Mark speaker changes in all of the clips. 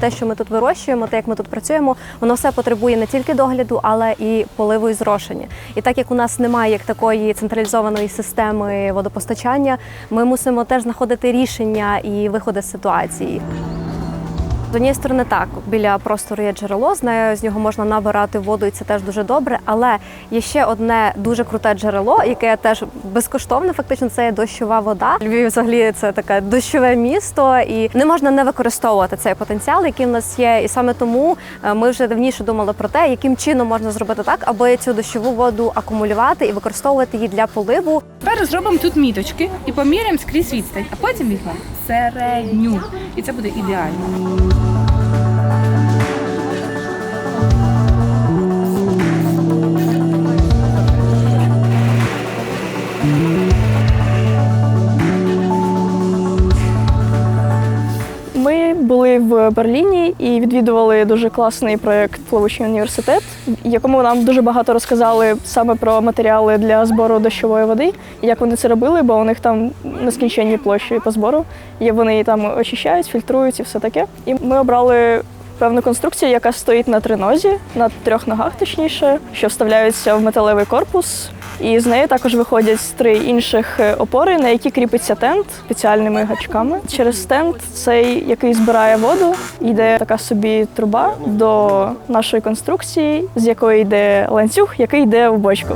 Speaker 1: те, що ми тут вирощуємо, те, як ми тут працюємо, воно все потребує не тільки догляду, але і поливу і зрошення. І так як у нас немає як такої централізованої системи водопостачання, ми мусимо теж знаходити рішення і виходи з ситуації. З однієї сторони, так біля простору є джерело, з нею з нього можна набирати воду, і це теж дуже добре. Але є ще одне дуже круте джерело, яке теж безкоштовне. Фактично, це є дощова вода. Львів взагалі це таке дощове місто, і не можна не використовувати цей потенціал, який в нас є. І саме тому е, ми вже давніше думали про те, яким чином можна зробити так, аби цю дощову воду акумулювати і використовувати її для поливу.
Speaker 2: Тепер зробимо тут міточки і поміряємо скрізь відстань, а потім візьмемо середню. І це буде ідеально.
Speaker 3: Música в Берліні і відвідували дуже класний проєкт Плавучий університет, якому нам дуже багато розказали саме про матеріали для збору дощової води, і як вони це робили, бо у них там нескінченні площі по збору. І вони її там очищають, фільтрують і все таке. І ми обрали певну конструкцію, яка стоїть на тринозі, на трьох ногах, точніше, що вставляються в металевий корпус. І з неї також виходять три інших е, опори, на які кріпиться тент спеціальними гачками. Через тент цей, який збирає воду, йде така собі труба до нашої конструкції, з якої йде ланцюг, який йде в бочку.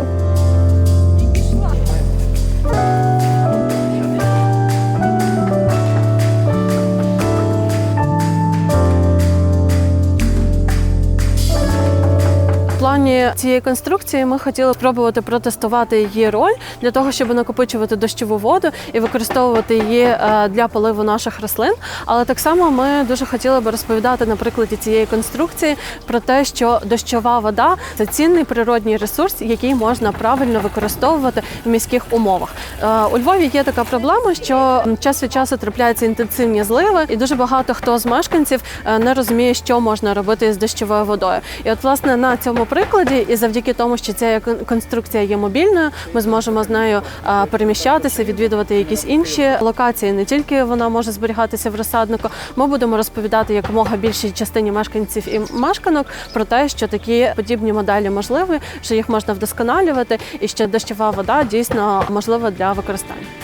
Speaker 4: Плані цієї конструкції ми хотіли спробувати протестувати її роль для того, щоб накопичувати дощову воду і використовувати її е, для поливу наших рослин. Але так само ми дуже хотіли би розповідати на прикладі цієї конструкції про те, що дощова вода це цінний природній ресурс, який можна правильно використовувати в міських умовах. Е, У Львові є така проблема, що час від часу трапляються інтенсивні зливи, і дуже багато хто з мешканців е, не розуміє, що можна робити з дощовою водою. І от власне на цьому прикладі, і завдяки тому, що ця конструкція є мобільною, ми зможемо з нею переміщатися, відвідувати якісь інші локації. Не тільки вона може зберігатися в розсаднику. Ми будемо розповідати якомога більшій частині мешканців і мешканок про те, що такі подібні моделі можливі, що їх можна вдосконалювати, і що дощова вода дійсно можлива для використання.